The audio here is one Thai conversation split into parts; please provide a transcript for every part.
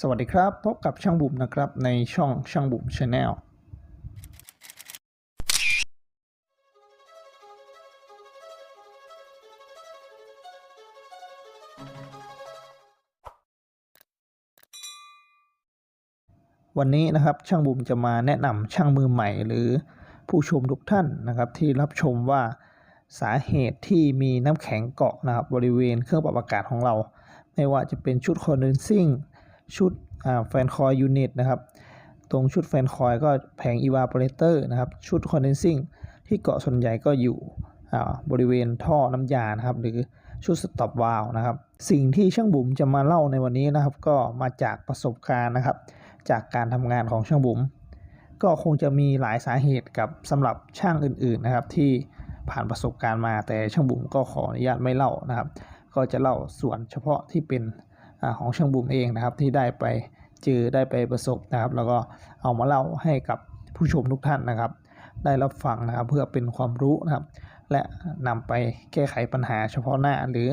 สวัสดีครับ พบกับช่างบุ๋มนะครับในช่องช่างบุ๋มชาแนลวันนี้นะครับช่างบุ๋มจะมาแนะนำช่างมือใหม่หรือผู้ชมทุกท่านนะครับ ที่รับชมว่าสาเหตุที่มีน้ำแข็งเกาะนะครับบริเวณเครื่องปรับอากาศของเรา ไม่ว่าจะเป็นชุดคอนเดนซิ่ง ชุดแฟนคอยยูนิตนะครับ ตรงชุดแฟนคอยก็แผง evaporator นะครับ ชุดคอนเดนซิ่งที่เกาะส่วนใหญ่ก็อยู่บริเวณท่อน้ำยานะครับ หรือชุดสต็อปวาล์วนะครับ สิ่งที่ช่างบุ๋มจะมาเล่าในวันนี้นะครับ ก็มาจากประสบการณ์นะครับ จากการทำงานของช่างบุ๋มก็คงจะมีหลายสาเหตุกับสำหรับช่างอื่นๆนะครับ ที่ผ่านประสบการณ์มาแต่ช่างบุ๋มก็ขออนุญาตไม่เล่านะครับ ก็จะเล่าส่วนเฉพาะที่เป็น ของช่างบุ๋มเองนะครับที่ได้ไปเจอได้ไปประสบนะครับ แล้วก็เอามาเล่าให้กับผู้ชมทุกท่านนะครับ ได้รับฟังนะครับเพื่อเป็นความรู้นะครับ และนำไปแก้ไขปัญหาเฉพาะหน้า หรือ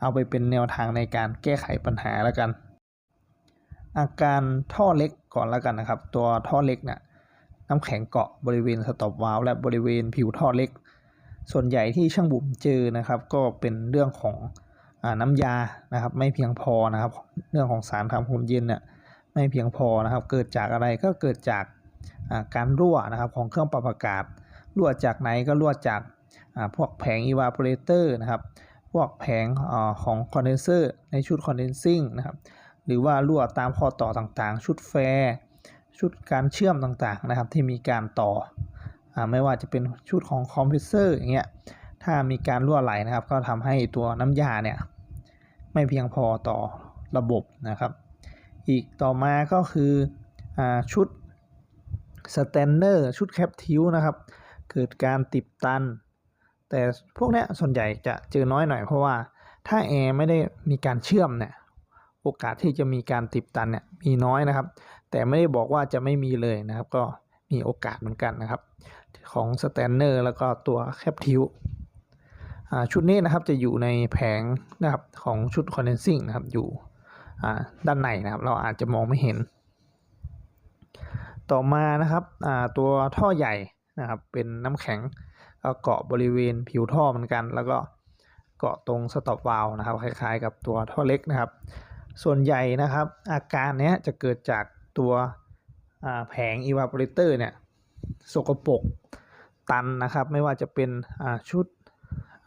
เอาไปเป็นแนวทางในการแก้ไขปัญหาแล้วกัน อาการท่อเล็กก่อนแล้วกันนะครับ ตัวท่อเล็กเนี่ยน้ำแข็งเกาะบริเวณสต็อปวาล์วและบริเวณผิวท่อเล็ก ส่วนใหญ่ที่ช่างบุ๋มเจอนะครับ ก็เป็นเรื่องของ น้ำยานะครับไม่เพียงพอนะครับ เรื่องของสารทำความเย็นเนี่ยไม่เพียงพอนะครับ เกิดจากอะไรก็เกิดจากาการรั่วนะครับของเครื่องปรับอากาศรั่วจากไหนก็รั่วจากาพวกแผง evaporator นะครับ พวกแผงอาของ condenser ในชุด condensing นะครับหรือว่ารั่วตามข้อต่อต่างๆ ชุดแฟร์ชุดการเชื่อมต่างๆนะครับที่มีการต่ออไม่ว่าจะเป็นชุดของคอมเพรสเซอร์อย่างเงี้ย ถ้ามีการรั่วไหลนะครับ ก็ทำให้ตัวน้ำยาเนี่ยไม่เพียงพอต่อระบบนะครับ อีกต่อมาก็คืออชุดสแตนเนอร์ชุดแคปทิวนะครับ เกิดการติดตัน แต่พวกนี้ส่วนใหญ่จะเจอน้อยหน่อยเพราะว่าถ้าแอร์ไม่ได้มีการเชื่อมเนี่ยโอกาสที่จะมีการติดตันเนี่ยมีน้อยนะครับ แต่ไม่ได้บอกว่าจะไม่มีเลยนะครับ ก็มีโอกาสเหมือนกันนะครับ ของสแตนเนอร์แล้วก็ตัวแคปทิว ชุดนี้นะครับจะอยู่ในแผงนะครับของชุดคอนเดนซิ่งนะครับอยู่ด้านในนะครับ เราอาจจะมองไม่เห็น ต่อมานะครับตัวท่อใหญ่นะครับ เป็นน้ำแข็งก็เกาะบริเวณผิวท่อเหมือนกัน แล้วก็เกาะตรงสต็อปวาล์วนะครับ คล้าย ๆ กับตัวท่อเล็กนะครับ ส่วนใหญ่นะครับ อาการนี้จะเกิดจากตัวแผง evaporator เนี่ยสกปรกตันนะครับ ไม่ว่าจะเป็นชุด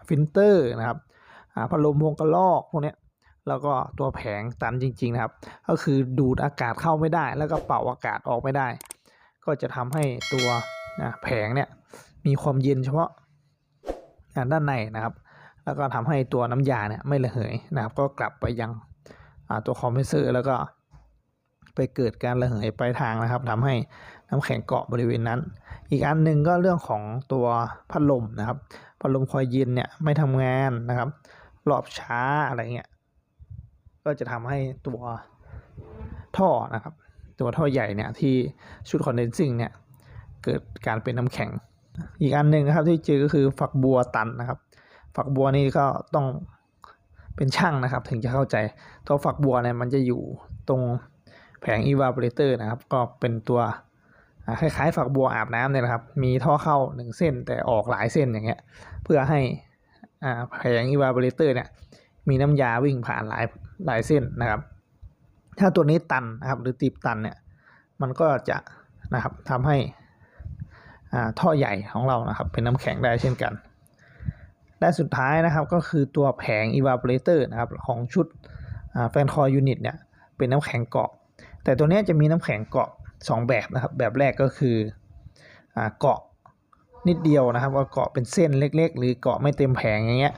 ฟิลเตอร์นะครับพัดลมวงกระลอกพวกนี้แล้วก็ตัวแผงตันจริง ๆ นะครับ ก็คือดูดอากาศเข้าไม่ได้ แล้วก็เป่าอากาศออกไม่ได้ ก็จะทำให้ตัวนะแผงเนี่ยมีความเย็นเฉพาะด้านในนะครับ แล้วก็ทำให้ตัวน้ำยาเนี่ยไม่ระเหยนะครับ ก็กลับไปยังตัวคอมเพรสเซอร์แล้วก็ ไปเกิดการระเหยปลายทางนะครับทำให้น้ำแข็งเกาะบริเวณนั้น อีกอันหนึ่งก็เรื่องของตัวพัดลมนะครับ พัดลมคอยเย็นเนี่ยไม่ทำงานนะครับรอบช้าอะไรเงี้ย ก็จะทำให้ตัวท่อนะครับ ตัวท่อใหญ่เนี่ยที่ชุดคอนเดนซิ่งเนี่ยเกิดการเป็นน้ำแข็ง อีกอันหนึ่งนะครับที่เจอก็คือฝักบัวตันนะครับ ฝักบัวนี่ก็ต้องเป็นช่างนะครับ ถึงจะเข้าใจตัวฝักบัวเนี่ยมันจะอยู่ตรง แผง evaporator นะครับ ก็เป็นตัวคล้ายๆฝักบัวอาบน้ำเนี่ยนะครับ มีท่อเข้าหนึ่งเส้นแต่ออกหลายเส้นอย่างเงี้ย เพื่อให้แผง evaporator เนี่ย มีน้ำยาวิ่งผ่านหลายหลายเส้นนะครับ ถ้าตัวนี้ตันนะครับหรือตีบตันเนี่ย มันก็จะนะครับทำให้ท่อใหญ่ของเรานะครับ เป็นน้ำแข็งได้เช่นกันและสุดท้ายนะครับก็คือตัวแผง evaporator นะครับของชุดแฟนคอยยูนิตเนี่ยเป็นน้ำแข็งเกาะ แต่ตัวนี้จะมีน้ำแข็งเกาะ 2 แบบนะครับ แบบแรกก็คืออเกาะนิดเดียวนะครับ ว่าเกาะเป็นเส้นเล็ก ๆ หรือเกาะไม่เต็มแผงอย่างเงี้ย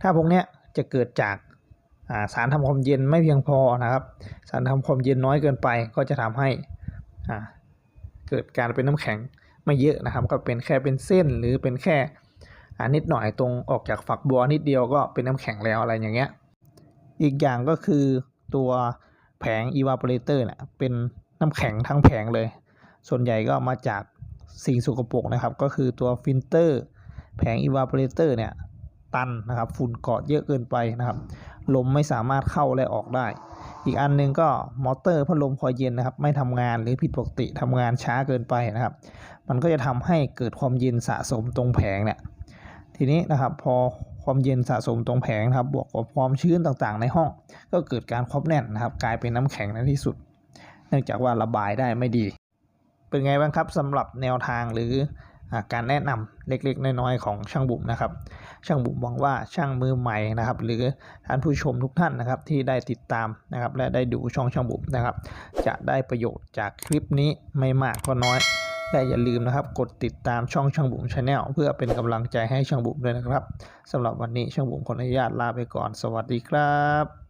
ถ้าพวกเนี้ยจะเกิดจากาสารทำความเย็นไม่เพียงพอนะครับ สารทำความเย็นน้อยเกินไป ก็จะทำให้เกิดการเป็นน้ำแข็งไม่เยอะนะครับ ก็เป็นแค่เป็นเส้นหรือเป็นแค่นิดหน่อยตรงออกจากฝักบัวนิดเดียวก็เป็นน้ำแข็งแล้วอะไรอย่างเงี้ย อีกอย่างก็คือตัว แผง evaporator เนี่ยเป็นน้ำแข็งทั้งแผงเลย ส่วนใหญ่ก็มาจากสิ่งสกปรกนะครับ ก็คือตัวฟิลเตอร์ แผง evaporator เนี่ยตันนะครับ ฝุ่นเกาะเยอะเกินไปนะครับ ลมไม่สามารถเข้าและออกได้ อีกอันหนึงก็มอเตอร์พัดลมคอยเย็นนะครับ ไม่ทำงานหรือผิดปกติทำงานช้าเกินไปนะครับ มันก็จะทำให้เกิดความเย็นสะสมตรงแผงเนี่ย ทีนี้นะครับพอ ความเย็นสะสมตรงแผงนะครับ บวกกับความชื้นต่างๆ ในห้อง ก็เกิดการควบแน่นนะครับ กลายเป็นน้ำแข็งในที่สุด เนื่องจากว่าระบายได้ไม่ดี เป็นไงบ้างครับสำหรับแนวทางหรืออการแนะนำเล็กๆ น้อยๆของช่างบุ๋มนะครับ ช่างบุ๋มหวังว่าช่างมือใหม่นะครับ หรือท่านผู้ชมทุกท่านนะครับที่ได้ติดตามนะครับ และได้ดูช่องช่างบุ๋มนะครับ จะได้ประโยชน์จากคลิปนี้ไม่มากก็น้อย และอย่าลืมนะครับกดติดตามช่องช่างบุ๋มชาแนลเพื่อเป็นกำลังใจให้ช่างบุ๋มด้วยนะครับสำหรับวันนี้ช่างบุ๋มขออนุญาตลาไปก่อน สวัสดีครับ